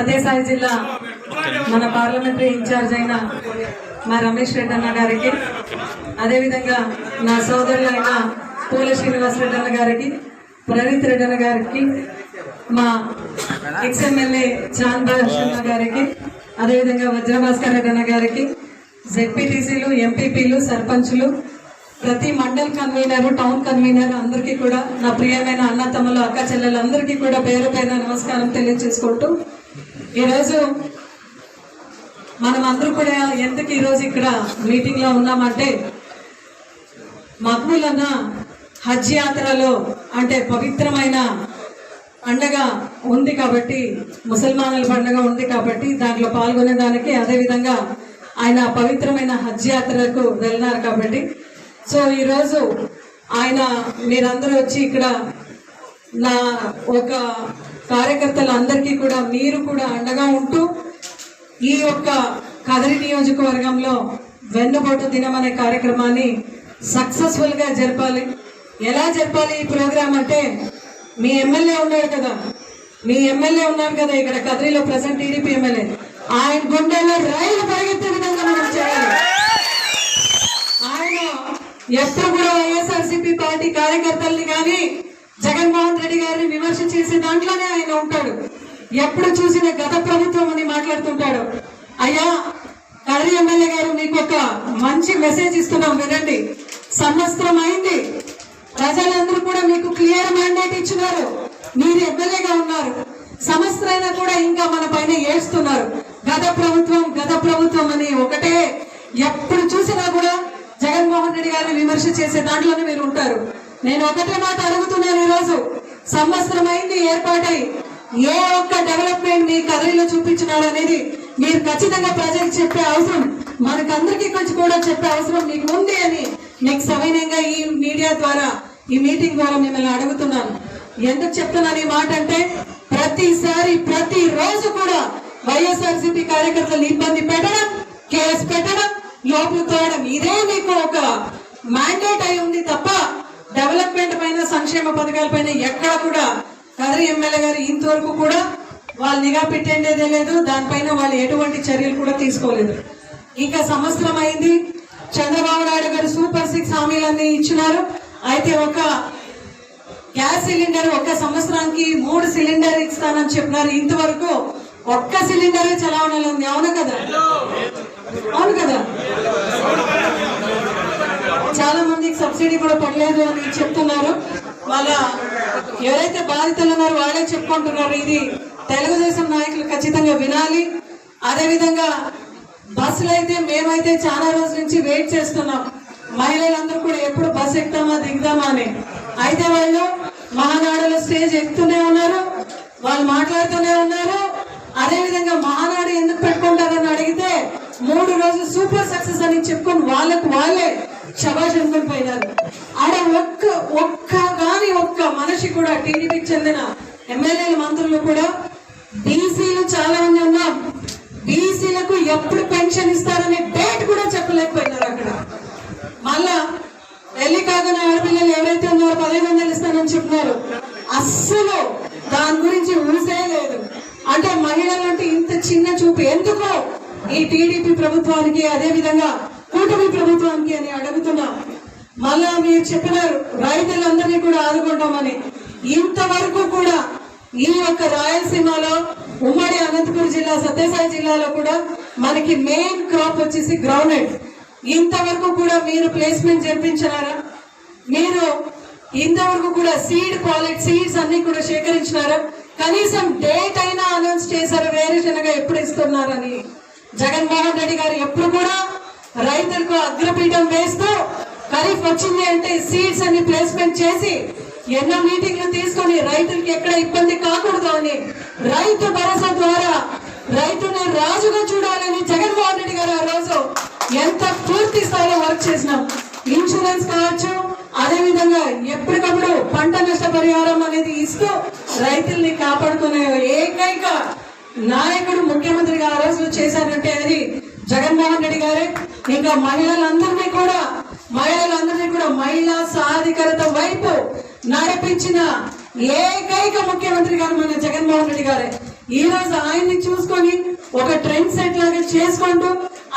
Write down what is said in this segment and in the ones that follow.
సత్యసాయి జిల్లా మన parliamentary incharge అయిన మా రమేష్ రెడ్డి అన్న గారికి అదేవిధంగా నా సోదరులైన పూల శ్రీనివాస్ రెడ్డి అన్న గారికి ప్రణీత్ రెడ్డి అన్న గారికి మా ఎక్స్ ఎమ్మెల్యే చాంద్ భాష్ గారికి అదేవిధంగా వజ్రభాస్కర్ రెడ్డి అన్న గారికి జెడ్పీటీసీలు ఎంపీపీలు సర్పంచులు ప్రతి మండల్ కన్వీనర్ టౌన్ కన్వీనర్ అందరికీ కూడా నా ప్రియమైన అన్న తమ్ములు అక్క చెల్లెలందరికీ కూడా పేరు పేరున నమస్కారం తెలియజేసుకుంటూ ఈరోజు మనం అందరూ కూడా ఎందుకు ఈరోజు ఇక్కడ మీటింగ్లో ఉన్నామంటే మక్బూల్ అన్న హజ్ యాత్రలో అంటే పవిత్రమైన పండగ ఉంది కాబట్టి ముసల్మానుల పండగ ఉంది కాబట్టి దాంట్లో పాల్గొనేదానికి అదేవిధంగా ఆయన పవిత్రమైన హజ్ యాత్రకు వెళ్ళినారు కాబట్టి. సో ఈరోజు ఆయన మీరందరూ వచ్చి ఇక్కడ నా ఒక కార్యకర్తలందరికీ కూడా మీరు కూడా అండగా ఉంటూ ఈ యొక్క కదరి నియోజకవర్గంలో వెన్నుపోటు దినం అనే కార్యక్రమాన్ని సక్సెస్ఫుల్గా జరపాలి. ఎలా జరపాలి ఈ ప్రోగ్రామ్ అంటే మీ ఎమ్మెల్యే ఉన్నాడు కదా మీ ఎమ్మెల్యే ఉన్నారు కదా ఇక్కడ కదిరిలో ప్రజెంట్ టీడీపీ ఎమ్మెల్యే. ఆయన గుండెల్లో రైలు పరిగెత్తే విధంగా మనం చేయాలి. ఆయన ఎప్పుడు కూడా వైఎస్ఆర్సీపీ పార్టీ కార్యకర్తల్ని కానీ జగన్మోహన్ రెడ్డి గారిని విమర్శ చేసే దాంట్లోనే ఆయన ఉంటాడు. ఎప్పుడు చూసిన గత ప్రభుత్వం అని మాట్లాడుతుంటాడు. అయ్యా కర్రీ ఎమ్మెల్యే గారు మీకు ఒక మంచి మెసేజ్ ఇస్తున్నాం వినండి. సంవత్సరం అయింది ప్రజలందరూ కూడా మీకు క్లియర్ మ్యాండేట్ ఇచ్చినారు. మీరు ఎమ్మెల్యేగా ఉన్నారు. సంవత్సరైనా కూడా ఇంకా మన పైన ఏడుస్తున్నారు. గత ప్రభుత్వం గత ప్రభుత్వం అని ఒకటే. ఎప్పుడు చూసినా కూడా జగన్మోహన్ రెడ్డి గారిని విమర్శ చేసే దాంట్లోనే మీరు ఉంటారు. నేను ఒకటే మాట అడుగుతున్నాను ఈరోజు. సంవత్సరం అయింది ఏర్పాటై. ఏ ఒక్క డెవలప్మెంట్ మీ కదలిలో చూపించినాడు అనేది మీరు ఖచ్చితంగా ప్రజలకు చెప్పే అవసరం. మనకందరికీ కొంచెం కూడా చెప్పే అవసరం మీకు ఉంది అని మీకు సవినయంగా ఈ మీడియా ద్వారా ఈ మీటింగ్ ద్వారా మిమ్మల్ని అడుగుతున్నాను. ఎందుకు చెప్తున్నాను ఈ మాట అంటే ప్రతిసారి ప్రతి రోజు కూడా వైఎస్ఆర్సీపీ కార్యకర్తలు ఇబ్బంది పెట్టడం కేసు పెట్టడం లోపల తోయడం ఇదే మీకు ఒక మ్యాండేట్ అయి ఉంది తప్ప డెవలప్మెంట్ పైన సంక్షేమ పథకాల పైన ఎక్కడ కూడా కదరి ఎమ్మెల్యే గారు ఇంతవరకు కూడా వాళ్ళు నిఘా పెట్టేండేదే లేదు. దానిపైన వాళ్ళు ఎటువంటి చర్యలు కూడా తీసుకోలేదు. ఇంకా సంవత్సరం అయింది చంద్రబాబు నాయుడు గారు సూపర్ సిక్స్ హామీలన్నీ ఇచ్చినారు. అయితే ఒక గ్యాస్ సిలిండర్ ఒక సంవత్సరానికి మూడు సిలిండర్ ఇస్తానని చెప్పినారు. ఇంతవరకు ఒక్క సిలిండర్ చలావణలో ఉంది అవును కదా? అవును కదా? చాలా మందికి సబ్సిడీ కూడా పడలేదు అని చెప్తున్నారు. వాళ్ళ ఎవరైతే బాధితులు ఉన్నారో వాళ్ళే చెప్పుకుంటున్నారు. ఇది తెలుగుదేశం నాయకులు ఖచ్చితంగా వినాలి. అదేవిధంగా బస్సులు అయితే మేమైతే చాలా రోజుల నుంచి వెయిట్ చేస్తున్నాం. మహిళలందరూ కూడా ఎప్పుడు బస్సు ఎక్కుతామా దిగుదామా అని. అయితే వాళ్ళు మహానాడులో స్టేజ్ ఎక్కుతూనే ఉన్నారు. వాళ్ళు మాట్లాడుతూనే ఉన్నారు. అదేవిధంగా మహానాడు ఎందుకు పెట్టుకుంటారని అడిగితే మూడు రోజులు సూపర్ సక్సెస్ అని చెప్పుకొని వాళ్ళకు వాళ్ళే శబాష్ పైన. పోయినారు ఆడ ఒక్క ఒక్క కానీ ఒక్క మనిషి కూడా టీడీపీకి చెందిన ఎమ్మెల్యేల మంత్రులు కూడా బీసీలు చాలా మంది ఉన్నాం బీసీలకు ఎప్పుడు పెన్షన్ ఇస్తారనే డేట్ కూడా చెప్పలేకపోయినారు అక్కడ. మళ్ళా వెళ్ళి కాకన ఆడపిల్లలు ఎవరైతే ఉన్నారో పదిహేను వందలు ఇస్తానని చెప్తున్నారు అస్సలు దాని గురించి ఊసే లేదు. అంటే మహిళలంటే ఇంత చిన్న చూపు. ఎందుకో ఈ టీడీపీ ప్రభుత్వానికి అదే విధంగా కూటమి ప్రభుత్వానికి అని అడుగుతున్నా. మళ్ళా మీరు చెప్పినారు రైతులందరినీ కూడా ఆదుకుంటామని. ఇంతవరకు కూడా ఈ యొక్క రాయలసీమలో ఉమ్మడి అనంతపురం జిల్లా సత్యసాయి జిల్లాలో కూడా మనకి మెయిన్ క్రాప్ వచ్చేసి గ్రౌండ్ ఇంతవరకు కూడా మీరు ప్లేస్మెంట్ జరిపించినారా మీరు ఇంతవరకు కూడా సీడ్ క్వాలిటీ సీడ్స్ అన్ని కూడా సేకరించినారా? కనీసం డేట్ అయినా అనౌన్స్ చేశారు వేరుశనగ ఎప్పుడు ఇస్తున్నారని. జగన్మోహన్ రెడ్డి గారు ఎప్పుడు కూడా రైతులకు అగ్రపీఠం వేస్తూ ఖరీఫ్ వచ్చింది అంటే సీడ్స్ అన్ని ప్లేస్మెంట్ చేసి ఎన్నో మీటింగ్లు తీసుకొని రైతులకి ఎక్కడ ఇబ్బంది కాకూడదు అని రైతు భరోసా ద్వారా రైతుని రాజుగా చూడాలని జగన్మోహన్ రెడ్డి గారు ఆ రోజు ఎంత పూర్తి స్థాయిలో వర్క్ చేసినాం ఇన్సూరెన్స్ కావచ్చు అదే విధంగా ఎప్పటికప్పుడు పంట నష్ట పరిహారం అనేది ఇస్తూ రైతుల్ని కాపాడుకునే ఏకైక నాయకుడు ముఖ్యమంత్రిగా ఆ రోజు చేశారంటే అది జగన్మోహన్ రెడ్డి గారే ఇంకా మహిళలందరినీ కూడా మహిళలందరినీ కూడా మహిళా సాధికారత వైపు నడిపించిన ఏకైక ముఖ్యమంత్రి గారు మన జగన్మోహన్ రెడ్డి గారే. ఈ రోజు ఆయన్ని చూసుకొని ఒక ట్రెండ్ సెట్ లాగా చేసుకుంటూ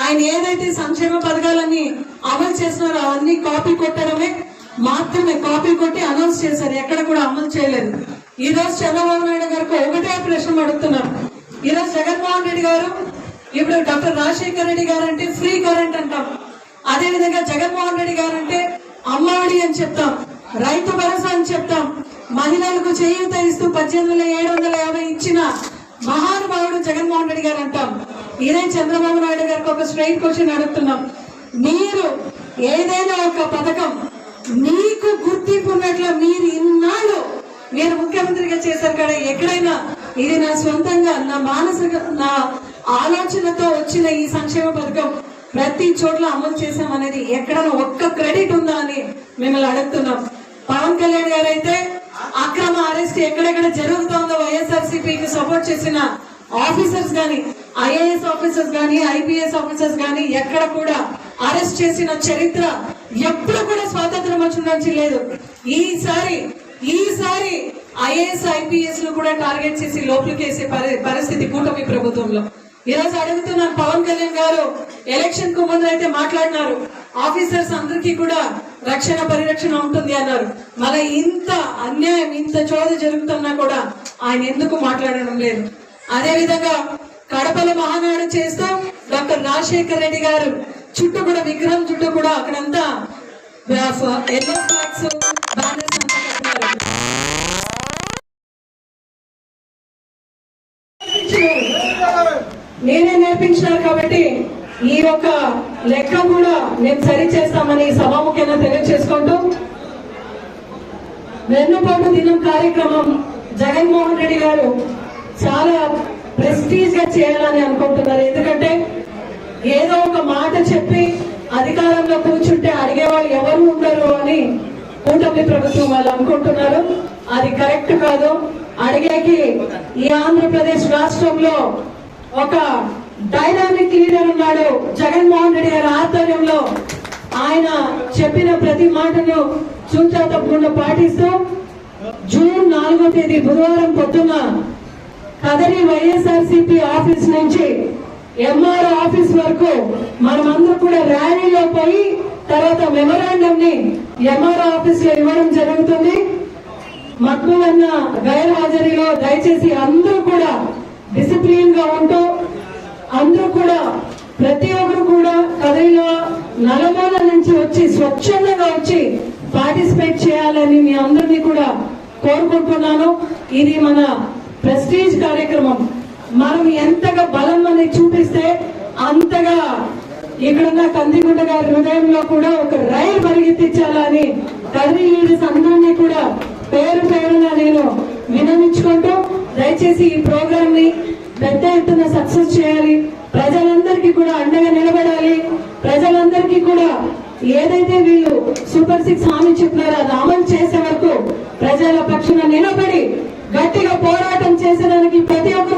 ఆయన ఏదైతే సంక్షేమ పథకాలన్నీ అమలు చేస్తున్నారో అవన్నీ కాపీ కొట్టడమే మాత్రమే కాపీ కొట్టి అనౌన్స్ చేశారు. ఎక్కడ కూడా అమలు చేయలేదు. ఈ రోజు చంద్రబాబు నాయుడు గారికి ఒకటే ప్రశ్న అడుగుతున్నాం. ఈ రోజు జగన్మోహన్ రెడ్డి గారు ఇప్పుడు డాక్టర్ రాజశేఖర్ రెడ్డి గారు అంటే ఫ్రీ కరెంట్ అంటాం. అదే విధంగా జగన్మోహన్ రెడ్డి గారు అంటే అమ్మఒడి అని చెప్తాం. రైతు భరోసా అని చెప్తాం. మహిళలకు చేయూత ఇస్తూ పద్దెనిమిది వందల ఏడు వందల యాభై ఇచ్చిన మహానుభావుడు జగన్మోహన్ రెడ్డి గారు అంటాం. ఇదే చంద్రబాబు నాయుడు గారికి ఒక స్ట్రైట్ క్వశ్చన్ అడుగుతున్నాం. మీరు ఏదైనా ఒక పథకం మీకు గుర్తింపు ఉన్నట్లు మీరు ఇన్నాళ్ళు మీరు ముఖ్యమంత్రిగా చేశారు కదా ఎక్కడైనా? ఇది నా సొంతంగా నా మానసిక నా ఆలోచనతో వచ్చిన ఈ సంక్షేమ పథకం ప్రతి చోట్ల అమలు చేశామనేది ఎక్కడైనా ఒక్క క్రెడిట్ ఉందా అని మిమ్మల్ని అడుగుతున్నాం. పవన్ కళ్యాణ్ గారు అయితే అక్రమ అరెస్ట్ ఎక్కడెక్కడ జరుగుతోందో వైఎస్ఆర్సీపీకి సపోర్ట్ చేసిన ఆఫీసర్స్ గాని ఐఏఎస్ ఆఫీసర్స్ గాని ఐపీఎస్ ఆఫీసర్స్ గాని ఎక్కడ కూడా అరెస్ట్ చేసిన చరిత్ర ఎప్పుడు కూడా స్వాతంత్రం వచ్చి లేదు. ఈసారి ఈసారి ఐఏఎస్ ఐపీఎస్లు కూడా టార్గెట్ చేసి లోపలికేసే పరి- పరిస్థితి కూటమి ప్రభుత్వంలో. ఈరోజు అడుగుతున్నాను పవన్ కళ్యాణ్ గారు ఎలక్షన్కు ముందు అయితే మాట్లాడినారు. ఆఫీసర్స్ అందరికీ కూడా రక్షణ పరిరక్షణ ఉంటుంది అన్నారు. మన ఇంత అన్యాయం ఇంత చోద జరుగుతున్నా కూడా ఆయన ఎందుకు మాట్లాడడం లేదు? అదే విధంగా కడపల మహానాడు చేస్తూ డాక్టర్ రాజశేఖర్ రెడ్డి గారు చుట్టూ కూడా విగ్రహం చుట్టూ కూడా అక్కడంతా ఎల్లో ఫ్లాగ్స్ బ్యానర్స్ అంతా కట్టినారు. నేనే నేర్పించినారు కాబట్టి ఈ యొక్క లెక్క కూడా మేము సరి చేస్తామని సభాముఖ్యంగా తెలియజేసుకుంటూ వెన్నుపాటు దినం కార్యక్రమం జగన్మోహన్ రెడ్డి గారు చాలా ప్రెస్టీజ్గా చేయాలని అనుకుంటున్నారు. ఎందుకంటే ఏదో ఒక మాట చెప్పి అధికారంలో కూర్చుంటే అడిగేవాళ్ళు ఎవరు ఉండరు అని కూటమి ప్రభుత్వం వాళ్ళు అనుకుంటున్నారు. అది కరెక్ట్ కాదు. అడిగేకి ఈ ఆంధ్రప్రదేశ్ రాష్ట్రంలో ఒక డైనామిక్ లీడర్ ఉన్నాడు. జగన్మోహన్ రెడ్డి గారి ఆధ్వర్యంలో ఆయన చెప్పిన ప్రతి మాటను చూచా తప్పకుండా పాటిస్తూ జూన్ నాలుగో తేదీ బుధవారం పొద్దున కదరి వైఎస్ఆర్సీపీ ఆఫీస్ నుంచి ఎంఆర్ ఆఫీస్ వరకు మనమందరూ కూడా ర్యాలీలో పోయి తర్వాత మెమరాండం ని ఎంఆర్ ఆఫీస్లో ఇవ్వడం జరుగుతుంది. మక్కువన్న అన్న దయచేసి అందరూ కూడా డిసిప్లిన్గా ఉంటూ అందరూ కూడా ప్రతి ఒక్కరు కూడా కథలో నలమూల నుంచి వచ్చి స్వచ్ఛందంగా వచ్చి పార్టిసిపేట్ చేయాలని మీ అందరినీ కూడా కోరుకుంటున్నాను. ఇది మన ప్రెస్టీజ్ కార్యక్రమం. మనం ఎంతగా బలం అనేది చూపిస్తే అంతగా ఇక్కడున్న కందిగుంట గారి హృదయంలో కూడా ఒక రైలు పరిగెత్తించాలని కర్రీ లీడర్స్ అందరినీ కూడా పేరు పేరున నేను వినమించుకుంటూ దయచేసి ఈ ప్రోగ్రామ్ని పెద్ద ఎత్తున సక్సెస్ చేయాలి. ప్రజలందరికీ కూడా అండగా నిలబడాలి. ప్రజలందరికీ కూడా ఏదైతే వీళ్ళు సూపర్ సిక్స్ హామీ చెప్పినారో అది అమలు చేసే వరకు ప్రజల పక్షాన నిలబడి గట్టిగా పోరాటం చేసేదానికి ప్రతి ఒక్క